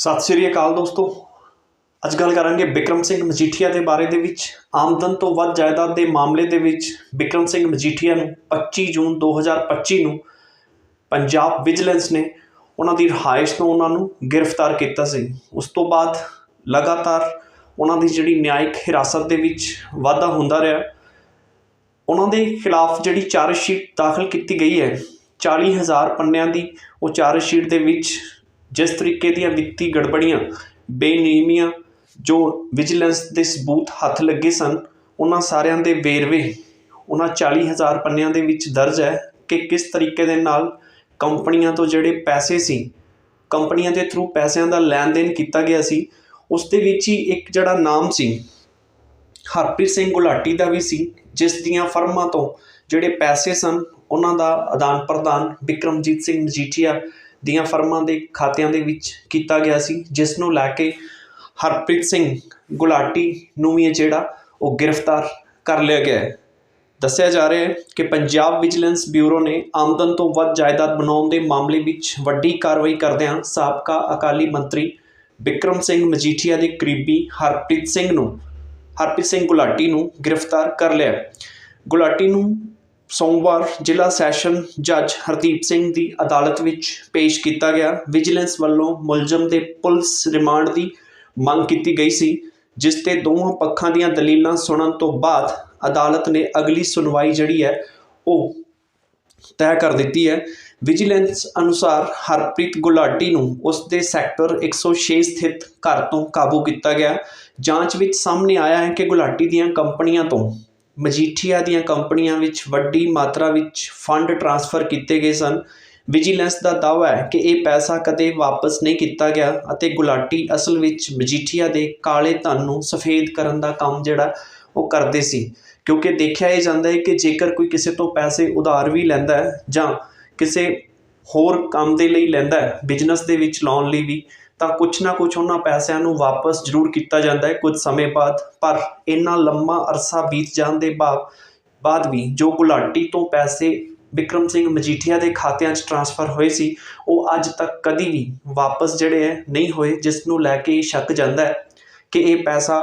ਸਤਿ ਸ੍ਰੀ ਅਕਾਲ ਦੋਸਤੋ। ਅੱਜ ਗੱਲ ਕਰਾਂਗੇ ਬਿਕਰਮ ਸਿੰਘ ਮਜੀਠੀਆ ਦੇ ਬਾਰੇ ਦੇ ਵਿੱਚ। ਆਮਦਨ ਤੋਂ ਵੱਧ ਜਾਇਦਾਦ ਦੇ ਮਾਮਲੇ ਦੇ ਵਿੱਚ ਬਿਕਰਮ ਸਿੰਘ ਮਜੀਠੀਆ ਨੂੰ 25 ਜੂਨ 2025 ਨੂੰ ਪੰਜਾਬ ਵਿਜੀਲੈਂਸ ਨੇ ਉਹਨਾਂ ਦੀ ਰਿਹਾਇਸ਼ ਤੋਂ ਉਹਨਾਂ ਨੂੰ ਗ੍ਰਿਫਤਾਰ ਕੀਤਾ ਸੀ। ਉਸ ਤੋਂ ਬਾਅਦ ਲਗਾਤਾਰ ਉਹਨਾਂ ਦੀ ਜਿਹੜੀ ਨਿਆਇਕ ਹਿਰਾਸਤ ਦੇ ਵਿੱਚ ਵਾਧਾ ਹੁੰਦਾ ਰਿਹਾ। ਉਹਨਾਂ ਦੇ ਖਿਲਾਫ ਜਿਹੜੀ ਚਾਰਜ ਸ਼ੀਟ ਦਾਖਲ ਕੀਤੀ ਗਈ ਹੈ 40000 ਪੰਨਿਆਂ ਦੀ, ਉਹ ਚਾਰਜ ਸ਼ੀਟ ਦੇ ਵਿੱਚ ਜਿਸ ਤਰੀਕੇ ਦੀਆਂ ਵਿੱਤੀ ਗੜਬੜੀਆਂ ਬੇਨਿਯਮੀਆਂ ਜੋ ਵਿਜੀਲੈਂਸ ਦੇ ਸਬੂਤ ਹੱਥ ਲੱਗੇ ਸਨ, ਉਹਨਾਂ ਸਾਰਿਆਂ ਦੇ ਵੇਰਵੇ, ਉਹਨਾਂ 40000 ਪੰਨਿਆਂ ਦੇ ਵਿੱਚ ਦਰਜ ਹੈ ਕਿ ਕਿਸ ਤਰੀਕੇ ਦੇ ਨਾਲ ਕੰਪਨੀਆਂ ਤੋਂ ਜਿਹੜੇ ਪੈਸੇ ਸੀ, ਕੰਪਨੀਆਂ ਦੇ ਥਰੂ ਪੈਸਿਆਂ ਦਾ ਲੈਣ ਦੇਣ ਕੀਤਾ ਗਿਆ ਸੀ, ਉਸ ਦੇ ਵਿੱਚ ਹੀ ਇੱਕ ਜਿਹੜਾ ਨਾਮ ਸੀ, ਹਰਪ੍ਰੀਤ ਸਿੰਘ ਗੁਲਾਟੀ ਦਾ ਵੀ ਸੀ, ਜਿਸ ਦੀਆਂ ਫਰਮਾਂ ਤੋਂ ਜਿਹੜੇ ਪੈਸੇ ਸਨ, ਉਹਨਾਂ ਦਾ ਆਦਾਨ ਪ੍ਰਦਾਨ ਵਿਕਰਮਜੀਤ ਸਿੰਘ ਮਜੀਠੀਆ ਦੀਆਂ ਫਰਮਾਂ ਦੇ ਖਾਤਿਆਂ ਦੇ ਵਿੱਚ ਕੀਤਾ ਗਿਆ ਸੀ, ਜਿਸ ਨੂੰ ਲੈ ਕੇ ਹਰਪ੍ਰੀਤ ਸਿੰਘ ਗੁਲਾਟੀ ਨੂੰ ਵੀ ਇਹ ਜਿਹੜਾ ਉਹ ਗ੍ਰਿਫਤਾਰ ਕਰ ਲਿਆ ਗਿਆ ਹੈ। ਦੱਸਿਆ ਜਾ ਰਿਹਾ ਹੈ ਕਿ ਪੰਜਾਬ ਵਿਜੀਲੈਂਸ ਬਿਊਰੋ ਨੇ ਆਮਦਨ ਤੋਂ ਵੱਧ ਜਾਇਦਾਦ ਬਣਾਉਣ ਦੇ ਮਾਮਲੇ ਵਿੱਚ ਵੱਡੀ ਕਾਰਵਾਈ ਕਰਦਿਆਂ ਸਾਬਕਾ ਅਕਾਲੀ ਮੰਤਰੀ ਵਿਕਰਮ ਸਿੰਘ ਮਜੀਠੀਆ ਦੇ ਕਰੀਬੀ ਹਰਪ੍ਰੀਤ ਸਿੰਘ ਨੂੰ, ਹਰਪ੍ਰੀਤ ਸਿੰਘ ਗੁਲਾਟੀ ਨੂੰ ਗ੍ਰਿਫਤਾਰ ਕਰ ਲਿਆ ਗੁਲਾਟੀ ਨੂੰ ਸੋਮਵਾਰ ਜ਼ਿਲ੍ਹਾ ਸੈਸ਼ਨ ਜੱਜ ਹਰਦੀਪ ਸਿੰਘ ਦੀ ਅਦਾਲਤ ਵਿੱਚ ਪੇਸ਼ ਕੀਤਾ ਗਿਆ। ਵਿਜੀਲੈਂਸ ਵੱਲੋਂ ਮੁਲਜ਼ਮ ਦੇ ਪੁਲਿਸ ਰਿਮਾਂਡ ਦੀ ਮੰਗ ਕੀਤੀ ਗਈ ਸੀ, ਜਿਸ ਤੇ ਦੋਹਾਂ ਪੱਖਾਂ ਦੀਆਂ ਦਲੀਲਾਂ ਸੁਣਨ ਤੋਂ ਬਾਅਦ ਅਦਾਲਤ ਨੇ ਅਗਲੀ ਸੁਣਵਾਈ ਜਿਹੜੀ ਹੈ, ਉਹ ਤੈਅ ਕਰ ਦਿੱਤੀ ਹੈ। ਵਿਜੀਲੈਂਸ ਅਨੁਸਾਰ ਹਰਪ੍ਰੀਤ ਗੁਲਾਟੀ ਨੂੰ ਉਸ ਦੇ ਸੈਕਟਰ 106 ਸਥਿਤ ਘਰ ਤੋਂ ਕਾਬੂ ਕੀਤਾ ਗਿਆ। ਜਾਂਚ ਵਿੱਚ ਸਾਹਮਣੇ ਆਇਆ ਹੈ ਕਿ ਗੁਲਾਟੀ ਦੀਆਂ ਕੰਪਨੀਆਂ ਤੋਂ ਮਜੀਠੀਆ ਦੀਆਂ ਕੰਪਨੀਆਂ ਵਿੱਚ ਵੱਡੀ ਮਾਤਰਾ ਵਿੱਚ ਫੰਡ ਟ੍ਰਾਂਸਫਰ ਕੀਤੇ ਗਏ ਸਨ। ਵਿਜੀਲੈਂਸ ਦਾ ਦਾਅਵਾ ਹੈ ਕਿ ਇਹ ਪੈਸਾ ਕਦੇ ਵਾਪਸ ਨਹੀਂ ਕੀਤਾ ਗਿਆ ਅਤੇ ਗੁਲਾਟੀ ਅਸਲ ਵਿੱਚ ਮਜੀਠੀਆ ਦੇ ਕਾਲੇ ਧਨ ਨੂੰ ਸਫੇਦ ਕਰਨ ਦਾ ਕੰਮ ਜਿਹੜਾ ਉਹ ਕਰਦੇ ਸੀ। ਕਿਉਂਕਿ ਦੇਖਿਆ ਇਹ ਜਾਂਦਾ ਹੈ ਕਿ ਜੇਕਰ ਕੋਈ ਕਿਸੇ ਤੋਂ ਪੈਸੇ ਉਧਾਰ ਵੀ ਲੈਂਦਾ ਹੈ ਜਾਂ ਕਿਸੇ ਹੋਰ ਕੰਮ ਦੇ ਲਈ ਲੈਂਦਾ ਹੈ ਬਿਜ਼ਨਸ ਦੇ ਵਿੱਚ ਲਾਉਣ ਲਈ ਵੀ ਤਾਂ ਕੁਛ ਨਾ ਕੁਛ ਉਹਨਾਂ ਪੈਸਿਆਂ ਨੂੰ ਵਾਪਸ ਜ਼ਰੂਰ ਕੀਤਾ ਜਾਂਦਾ ਹੈ ਕੁਝ ਸਮੇਂ ਬਾਅਦ। ਪਰ ਇੰਨਾ ਲੰਮਾ ਅਰਸਾ ਬੀਤ ਜਾਣ ਦੇ ਬਾਅਦ ਬਾਅਦ ਵੀ ਜੋ ਗੁਲਾਟੀ ਤੋਂ ਪੈਸੇ ਵਿਕਰਮ ਸਿੰਘ ਮਜੀਠੀਆ ਦੇ ਖਾਤਿਆਂ 'ਚ ਟਰਾਂਸਫਰ ਹੋਏ ਸੀ, ਉਹ ਅੱਜ ਤੱਕ ਕਦੀ ਵੀ ਵਾਪਸ ਜਿਹੜੇ ਹੈ ਨਹੀਂ ਹੋਏ, ਜਿਸ ਨੂੰ ਲੈ ਕੇ ਇਹ ਸ਼ੱਕ ਜਾਂਦਾ ਹੈ ਕਿ ਇਹ ਪੈਸਾ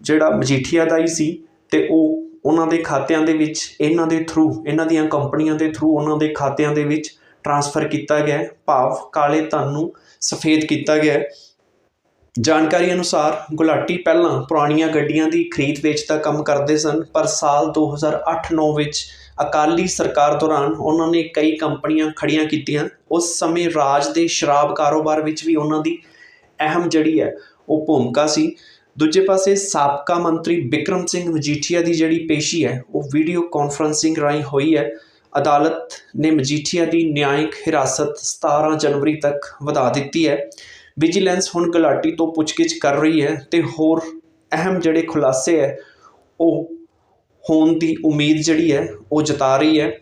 ਜਿਹੜਾ ਮਜੀਠੀਆ ਦਾ ਹੀ ਸੀ ਤੇ ਉਹ ਉਹਨਾਂ ਦੇ ਖਾਤਿਆਂ ਦੇ ਵਿੱਚ, ਇਹਨਾਂ ਦੇ ਥਰੂ ਇਹਨਾਂ ਦੀਆਂ ਕੰਪਨੀਆਂ ਦੇ ਥਰੂ ਉਹਨਾਂ ਦੇ ਖਾਤਿਆਂ ਦੇ ਵਿੱਚ ਟਰਾਂਸਫਰ ਕੀਤਾ ਗਿਆ ਹੈ। ਭਾਵ ਕਾਲੇ ਧਨ ਨੂੰ ਸਫੇਦ ਕੀਤਾ ਗਿਆ ਹੈ। ਜਾਣਕਾਰੀ ਅਨੁਸਾਰ ਗੁਲਾਟੀ ਪਹਿਲਾਂ ਪੁਰਾਣੀਆਂ ਗੱਡੀਆਂ ਦੀ ਖਰੀਦ ਵੇਚ ਦਾ ਕੰਮ ਕਰਦੇ ਸਨ, ਪਰ ਸਾਲ 2008-9 ਵਿੱਚ ਅਕਾਲੀ ਸਰਕਾਰ ਦੌਰਾਨ ਉਹਨਾਂ ਨੇ ਕਈ ਕੰਪਨੀਆਂ ਖੜੀਆਂ ਕੀਤੀਆਂ। ਉਸ ਸਮੇਂ ਰਾਜ ਦੇ ਸ਼ਰਾਬ ਕਾਰੋਬਾਰ ਵਿੱਚ ਵੀ ਉਹਨਾਂ ਦੀ ਅਹਿਮ ਜਿਹੜੀ ਹੈ, ਉਹ ਭੂਮਿਕਾ ਸੀ। ਦੂਜੇ ਪਾਸੇ ਸਾਬਕਾ ਮੰਤਰੀ ਬਿਕਰਮ ਸਿੰਘ ਮਜੀਠੀਆ ਦੀ ਜਿਹੜੀ ਪੇਸ਼ੀ ਹੈ, ਉਹ ਵੀਡੀਓ ਕਾਨਫਰੰਸਿੰਗ ਰਾਹੀਂ ਹੋਈ ਹੈ। ਅਦਾਲਤ ਨੇ ਮਜੀਠੀਆ ਦੀ ਨਿਆਇਕ ਹਿਰਾਸਤ 17 ਜਨਵਰੀ ਤੱਕ ਵਧਾ ਦਿੱਤੀ ਹੈ। ਵਿਜੀਲੈਂਸ ਹੁਣ ਗੁਲਾਟੀ ਤੋਂ ਪੁੱਛਗਿੱਛ ਕਰ ਰਹੀ ਹੈ ਤੇ ਹੋਰ ਅਹਿਮ ਜਿਹੜੇ ਖੁਲਾਸੇ ਹੈ, ਉਹ ਹੋਣ ਦੀ ਉਮੀਦ ਜਿਹੜੀ ਹੈ, ਉਹ ਜਤਾ ਰਹੀ ਹੈ।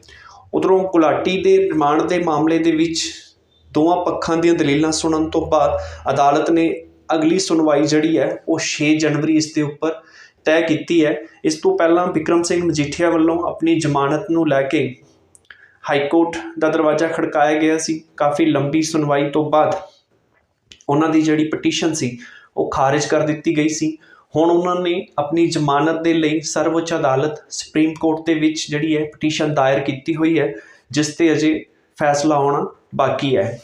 ਉਧਰੋਂ ਗੁਲਾਟੀ ਦੇ ਰਿਮਾਂਡ ਦੇ ਮਾਮਲੇ ਦੇ ਵਿੱਚ ਦੋਵਾਂ ਪੱਖਾਂ ਦੀਆਂ ਦਲੀਲਾਂ ਸੁਣਨ ਤੋਂ ਬਾਅਦ ਅਦਾਲਤ ਨੇ ਅਗਲੀ ਸੁਣਵਾਈ ਜਿਹੜੀ ਹੈ, ਉਹ 6 ਜਨਵਰੀ ਇਸ ਦੇ ਉੱਪਰ ਤੈਅ ਕੀਤੀ ਹੈ। ਇਸ ਤੋਂ ਪਹਿਲਾਂ ਵਿਕਰਮ ਸਿੰਘ ਮਜੀਠੀਆ ਵੱਲੋਂ ਆਪਣੀ ਜ਼ਮਾਨਤ ਨੂੰ ਲੈ ਕੇ ਹਾਈ ਕੋਰਟ ਦਾ ਦਰਵਾਜ਼ਾ ਖੜਕਾਇਆ ਗਿਆ ਸੀ। ਕਾਫੀ ਲੰਬੀ ਸੁਣਵਾਈ ਤੋਂ ਬਾਅਦ ਉਹਨਾਂ ਦੀ ਜਿਹੜੀ ਪਟੀਸ਼ਨ ਸੀ, ਉਹ ਖਾਰਜ ਕਰ ਦਿੱਤੀ ਗਈ ਸੀ। ਹੁਣ ਉਹਨਾਂ ਨੇ ਆਪਣੀ ਜ਼ਮਾਨਤ ਦੇ ਲਈ ਸਰਵਉੱਚ ਅਦਾਲਤ ਸੁਪਰੀਮ ਕੋਰਟ ਦੇ ਵਿੱਚ ਜਿਹੜੀ ਹੈ ਪਟੀਸ਼ਨ ਦਾਇਰ ਕੀਤੀ ਹੋਈ ਹੈ, ਜਿਸ ਤੇ ਅਜੇ ਫੈਸਲਾ ਆਉਣਾ ਬਾਕੀ ਹੈ।